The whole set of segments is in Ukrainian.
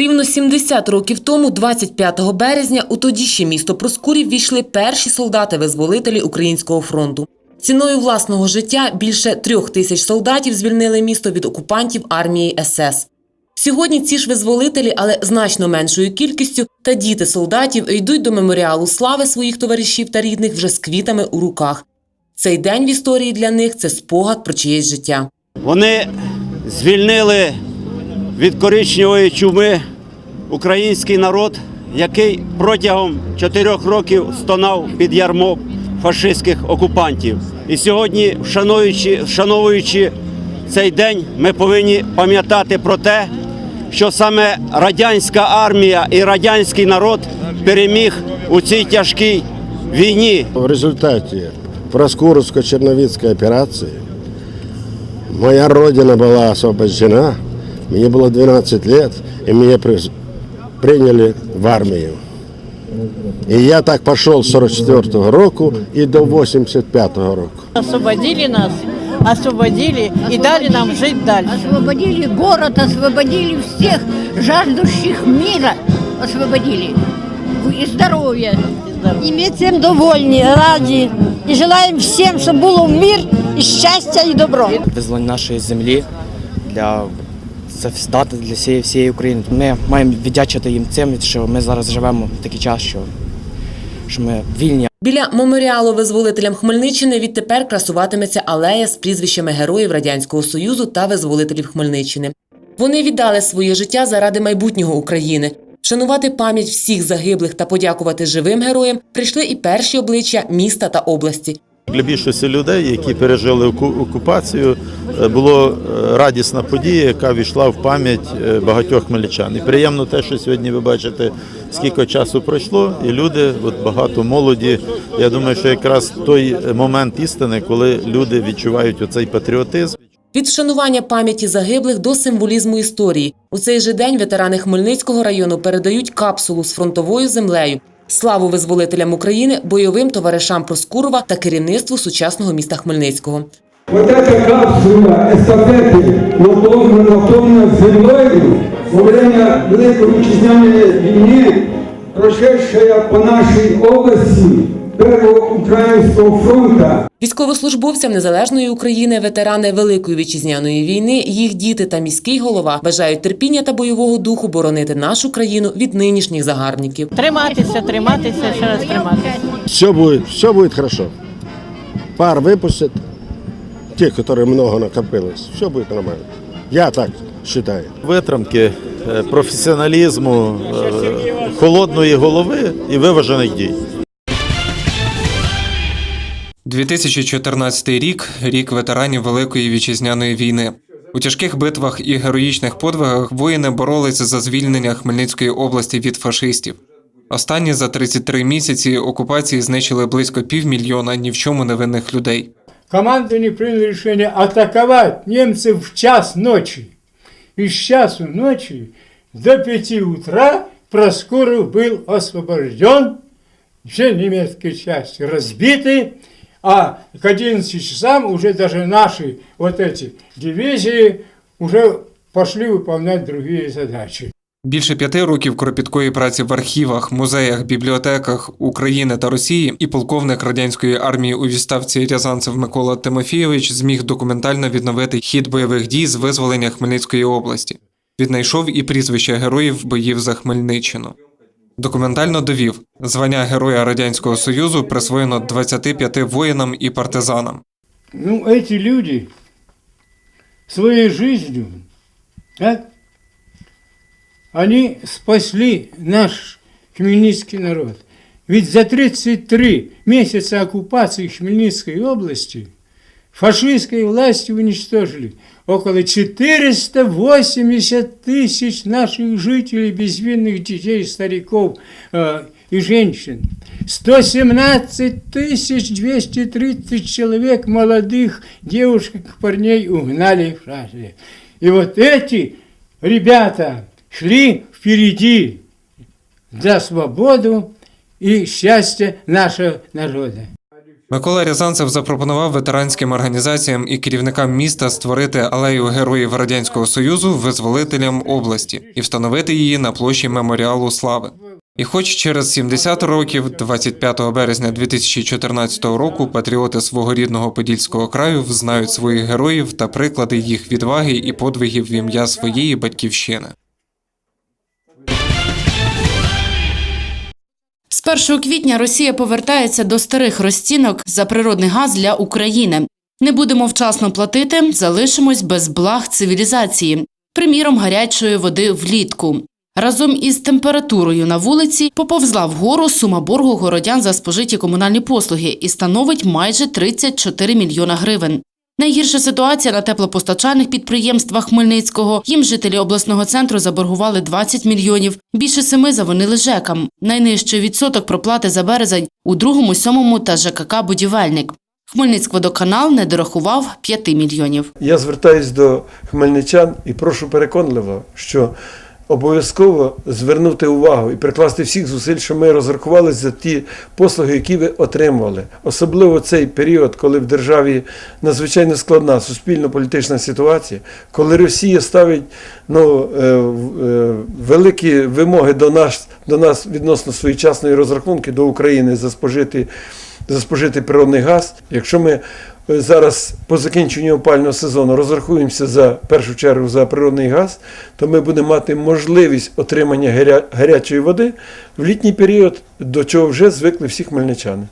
Рівно 70 років тому, 25 березня, у тоді ще місто Проскурів війшли перші солдати-визволителі Українського фронту. Ціною власного життя більше трьох тисяч солдатів звільнили місто від окупантів армії СС. Сьогодні ці ж визволителі, але значно меншою кількістю, та діти солдатів йдуть до меморіалу слави своїх товаришів та рідних вже з квітами у руках. Цей день в історії для них це спогад про чиєсь життя. Вони звільнили від коричневої чуми український народ, який протягом чотирьох років стонав під ярмом фашистських окупантів. І сьогодні, вшануючи, вшановуючи цей день, ми повинні пам'ятати про те, що саме радянська армія і радянський народ переміг у цій тяжкій війні. В результате Проскуровско-Черновицкой операции моя родина была освобождена, мне было 12 лет, и меня при- приняли в армию. И я так пошел с 44 року и до 85 року. Освободили нас, освободили и дали нам жить дальше. Освободили город, освободили всех жаждущих мира, освободили. И здоровья. І ми цим довольні, раді. І желаємо всім, щоб було мир, і щастя, і добро. визволення нашої землі для це дати для всієї, всієї України. Ми маємо віддячити їм цим, що ми зараз живемо в такий час, що, що ми вільні. Біля меморіалу визволителям Хмельниччини відтепер красуватиметься алея з прізвищами героїв Радянського Союзу та визволителів Хмельниччини. Вони віддали своє життя заради майбутнього України. Вшанувати пам'ять всіх загиблих та подякувати живим героям прийшли і перші обличчя міста та області. Для більшості людей, які пережили окупацію, е, було е, радісна подія, яка війшла в пам'ять е, багатьох хмельничан. І приємно те, що сьогодні ви бачите, скільки часу пройшло, і люди, от багато молоді. Я думаю, що якраз той момент істини, коли люди відчувають оцей патріотизм. Від вшанування пам'яті загиблих до символізму історії. У цей же день ветерани Хмельницького району передають капсулу з фронтовою землею. Славу визволителям України, бойовим товаришам Проскурова та керівництву сучасного міста Хмельницького. Вот эта капсула эстафеты наполнена, наполнена землею во время Великой Вітчизняної війни, прошедшая по нашій області Первого Українського фронту. Військовослужбовцям незалежної України, ветерани Великої вітчизняної війни, їх діти та міський голова бажають терпіння та бойового духу боронити нашу країну від нинішніх загарбників. Триматися, триматися, ще раз триматися. Все будет, все будет хорошо. Пар выпустят, тех, которые много накопилось, все будет нормально. Я так считаю. Витримки, е, професіоналізму, е, холодної голови і виважених дій. 2014 рік рік ветеранів Великої вітчизняної війни. У тяжких битвах і героїчних подвигах воїни боролися за звільнення Хмельницької області від фашистів. Останні за 33 місяці окупації знищили близько півмільйона ні в чому невинних людей. Командование приняли решение атаковать немцев в час ночи. И с часу ночи до 5 утра Проскуров был освобожден, все немецкие части разбиты, а к 11 часам уже даже наши вот эти дивизии уже пошли выполнять другие задачи. Більше п'яти років кропіткої праці в архівах, музеях, бібліотеках України та Росії і полковник радянської армії у відставці Рязанцев Микола Тимофійович зміг документально відновити хід бойових дій з визволення Хмельницької області. Віднайшов і прізвище героїв боїв за Хмельниччину. Документально довів звання Героя Радянського Союзу присвоєно 25 воїнам і партизанам. Ну, эти люди своей жизнью, так, они спасли наш хмельницкий народ. Ведь за 33 месяца оккупации Хмельницкой области фашистской власти уничтожили около 480 тысяч наших жителей, безвинных детей, стариков э, и женщин. 117 тысяч 230 человек молодых девушек, парней угнали в шашре. И вот эти ребята шли впереди за свободу и счастье нашего народа. Микола Рязанцев запропонував ветеранським організаціям і керівникам міста створити алею героїв радянського союзу визволителям області і встановити її на площі меморіалу слави. І хоч через 70 років, 25 березня 2014 року, патріоти свого рідного подільського краю знають своїх героїв та приклади їх відваги і подвигів в ім'я своєї батьківщини. З 1 квітня Росія повертається до старих розцінок за природний газ для України. Не будемо вчасно платити, залишимось без благ цивілізації, приміром гарячої води влітку. Разом із температурою на вулиці поповзла вгору сума боргу городян за спожиті комунальні послуги і становить майже 34 мільйона гривень. Найгірша ситуація на теплопостачальних підприємствах Хмельницького. Їм жителі обласного центру заборгували 20 мільйонів. Більше семи завинили ЖЕКам. Найнижчий відсоток проплати за березень у другому, сьомому та ЖКК «Будівельник». Хмельницькводоканал не дорахував 5 мільйонів. Я звертаюсь до хмельничан і прошу переконливо, що обов'язково звернути увагу і прикласти всіх зусиль, що ми розрахували за ті послуги, які ви отримували. Особливо цей період, коли в державі надзвичайно складна суспільно-політична ситуація, коли Росія ставить ну, е, е, великі вимоги до нас, до нас відносно своєчасної розрахунки до України за спожити за спожитий природний газ. Якщо ми е, зараз по закінченню опального сезону розрахуємося за першу чергу за природний газ, то ми будемо мати можливість отримання гаря- гарячої води в літній період, до чого вже звикли всі хмельничани.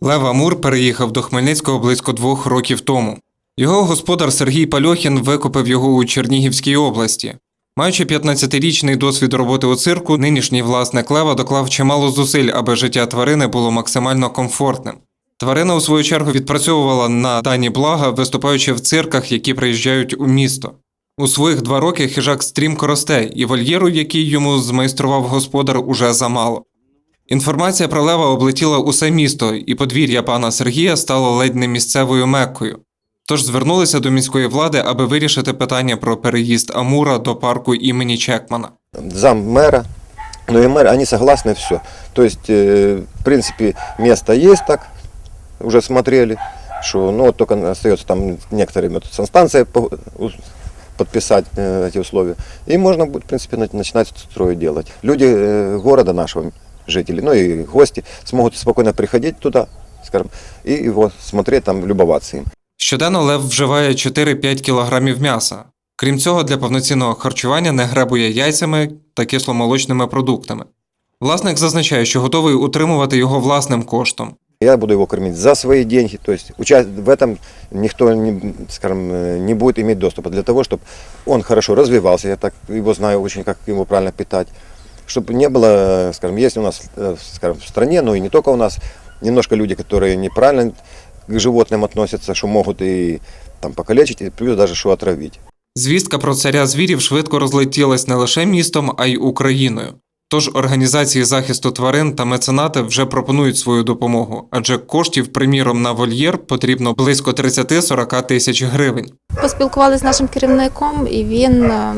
Лев Амур переїхав до Хмельницького близько двох років тому. Його господар Сергій Пальохін викупив його у Чернігівській області. Маючи 15-річний досвід роботи у цирку, нинішній власник Лева доклав чимало зусиль, аби життя тварини було максимально комфортним. Тварина, у свою чергу, відпрацьовувала на дані блага, виступаючи в цирках, які приїжджають у місто. У своїх два роки хижак стрімко росте, і вольєру, який йому змайстрував господар, уже замало. Інформація про лева облетіла усе місто, і подвір'я пана Сергія стало ледь не місцевою меккою. Тож звернулися до міської влади, аби вирішити питання про переїзд Амура до парку імені Чекмана. зам мэра, ну и мэр, они согласны все. То есть, э, в принципе, место есть так, уже смотрели, что, ну, вот только остается там некоторые вот, санстанция по- у- подписать э, эти условия. И можно будет, в принципе, на- начинать строить делать. Люди э, города нашего, жители, ну и гости, смогут спокойно приходить туда, скажем, и его смотреть, там, любоваться им. Щоденно лев вживає 4-5 кілограмів м'яса. Крім цього, для повноцінного харчування не гребує яйцями та кисломолочними продуктами. Власник зазначає, що готовий утримувати його власним коштом. Я буду его кормить за свои деньги, то есть уча- в этом никто, не, скажем, э, не будет иметь доступа для того, чтобы он хорошо развивался, я так его знаю очень, как его правильно питать, чтобы не было, э, скажем, есть у нас, э, скажем, в стране, но и не только у нас, немножко люди, которые неправильно к животным относятся, что могут и там покалечить, и плюс даже что отравить. Звістка про царя звірів швидко розлетілась не лише містом, а й Україною. Тож організації захисту тварин та меценати вже пропонують свою допомогу, адже коштів, приміром, на вольєр потрібно близько 30-40 тисяч гривень. Поспілкувалися з нашим керівником, і він е,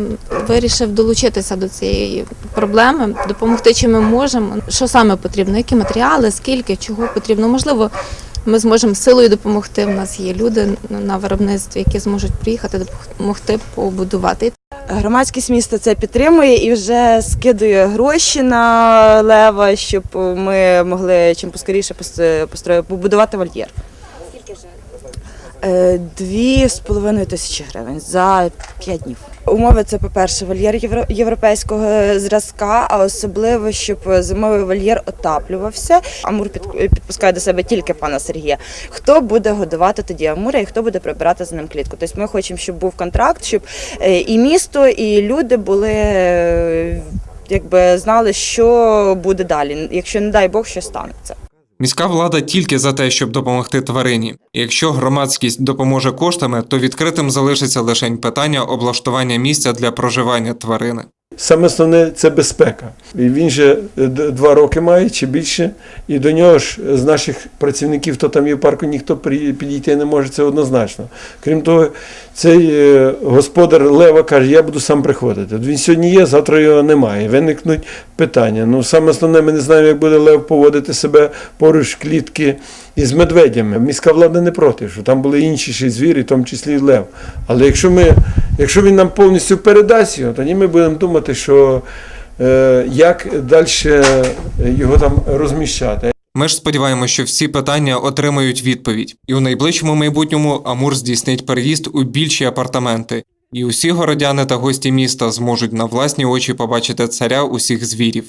вирішив долучитися до цієї проблеми, допомогти, чим ми можемо. Що саме потрібно, які матеріали, скільки, чого потрібно. Можливо, ми зможемо силою допомогти. У нас є люди на виробництві, які зможуть приїхати допомогти побудувати. Громадськість міста це підтримує і вже скидує гроші на лева, щоб ми могли чим поскоріше пос- построїти, побудувати вольєр. Е, Дві з половиною тисячі гривень за п'ять днів. Умови це, по-перше, вольєр євро- європейського зразка, а особливо, щоб зимовий вольєр отаплювався. Амур підпускає до себе тільки пана Сергія. Хто буде годувати тоді Амура і хто буде прибирати за ним клітку? Тобто ми хочемо, щоб був контракт, щоб е, і місто, і люди були. е, Якби знали, що буде далі, якщо не дай Бог, що станеться. Міська влада тільки за те, щоб допомогти тварині. Якщо громадськість допоможе коштами, то відкритим залишиться лише питання облаштування місця для проживання тварини. Саме основне це безпека. І він же е, два роки має чи більше, і до нього ж з наших працівників, хто там є в парку, ніхто підійти не може, це однозначно. Крім того, цей е, господар Лева каже, я буду сам приходити. Він сьогодні є, завтра його немає. Виникнуть питання. Ну, саме основне, ми не знаємо, як буде Лев поводити себе поруч клітки із медведями. Міська влада не проти, що там були інші ще звірі, в тому числі і Лев. Але якщо, ми, якщо він нам повністю передасть його, тоді ми будемо думати, що е, як далі його там розміщати. Ми ж сподіваємося, що всі питання отримають відповідь, і у найближчому майбутньому Амур здійснить переїзд у більші апартаменти, і усі городяни та гості міста зможуть на власні очі побачити царя усіх звірів.